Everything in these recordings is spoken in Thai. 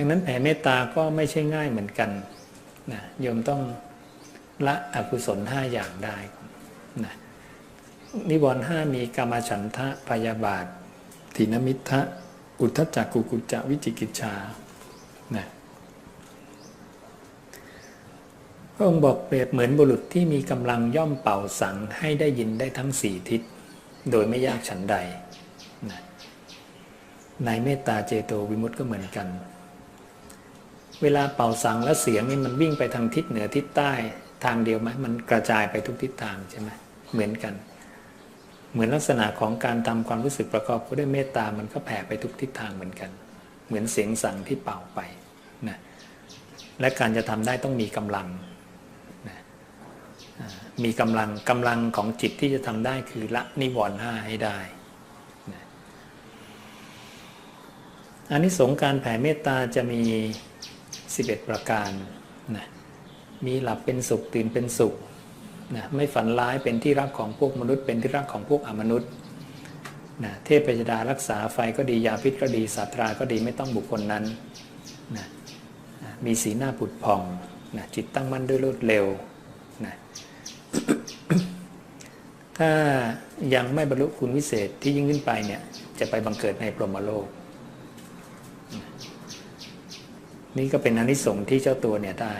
ดังนั้นแผ่เมตตาก็ไม่ใช่ง่ายเหมือนกันนะโยมต้องละอกุศลห้าอย่างได้นะนิวรณ์ห้ามีกามฉันทะพยาบาทถินมิทะอุทธจักกุกุจจะวิจิกิจชานะพระองค์บอกเปรียบเหมือนบุรุษที่มีกำลังย่อมเป่าสังให้ได้ยินได้ทั้งสี่ทิศ โดยไม่ยากฉันใดนะในเมตตาเจโตวิมุตติก็เหมือนกัน เวลาเป่าสังแล้วเสียงนี่มันวิ่งไปทางทิศเหนือทิศใต้ทางเดียวไหมมันกระจายไปทุกทิศทางใช่ไหมเหมือนกัน เหมือนลักษณะของการทำความรู้สึกประกอบด้วยเมตตามันก็แผ่ไปทุกทิศทางเหมือนกัน เหมือนเสียงสั่งที่เป่าไปนะและการจะทำได้ต้องมีกำลังนะมีกำลังกำลังของจิตที่จะทำได้คือละนิวรณ์ห้าให้ได้อันนี้สงการแผ่เมตตาจะมี 11 ประการนะมีหลับเป็นสุขตื่นเป็นสุขนะไม่ฝันร้ายเป็นที่รักของพวกมนุษย์ เป็นที่รักของพวกอมนุษย์นะเทพยดารักษาไฟก็ดียาพิษก็ดีสัตราก็ดีไม่ต้องบุคคลนั้นนะนะมีสีหน้าผุดผ่องนะจิตตั้งมั่นด้วยรวดเร็วนะถ้ายังไม่บรรลุคุณวิเศษที่ยิ่งขึ้นไปเนี่ยจะไปบังเกิดในพรหมโลก นี่ก็เป็นอนิสงส์ที่เจ้าตัวเนี่ยได้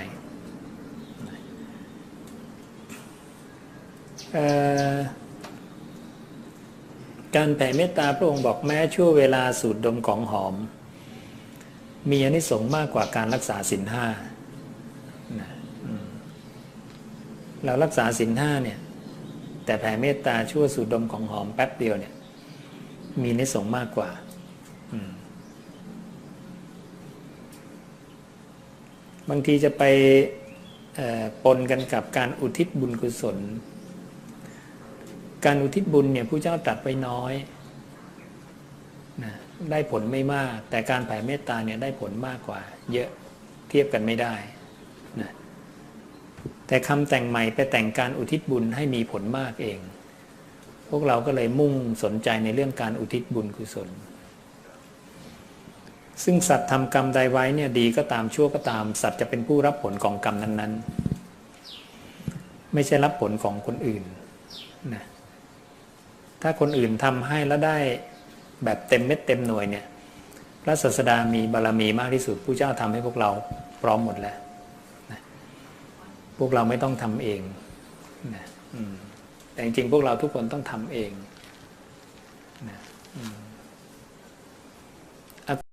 การแผ่เมตตาพระองค์บอกแม้ชั่วเวลาสูดดมของหอม มีอนิสงส์มากกว่าการรักษาศีลห้าเรารักษาศีลห้าเนี่ย แต่แผ่เมตตาชั่วสูดดมของหอมแป๊บเดียวเนี่ย มีอนิสงส์มากกว่า อืม บางทีจะไปปนกันกับการอุทิศบุญกุศล การอุทิศบุญเนี่ยผู้เจ้าตรัสไว้น้อยนะได้ผลไม่มาก แต่การแผ่เมตตาเนี่ยได้ผลมากกว่า เยอะเทียบกันไม่ได้นะแต่คำแต่งใหม่ไปแต่งการอุทิศบุญให้มีผลมากเอง พวกเราก็เลยมุ่งสนใจในเรื่องการอุทิศบุญกุศล ซึ่งสัตว์ทำกรรมใดไว้เนี่ยดีก็ตามชั่วก็ตาม สัตว์จะเป็นผู้รับผลของกรรมนั้น ๆ ไม่ใช่รับผลของคนอื่นนะถ้าคนอื่นทำให้แล้วได้แบบเต็มเม็ดเต็มหน่วยเนี่ยพระศาสดามีบารรมีมากที่สุดผู้เจ้าทำให้พวกเราพร้อมหมดแล้วนะพวกเราไม่ต้องทำเองนะแต่จริงๆพวกเราทุกคนต้องทำเองนะอืม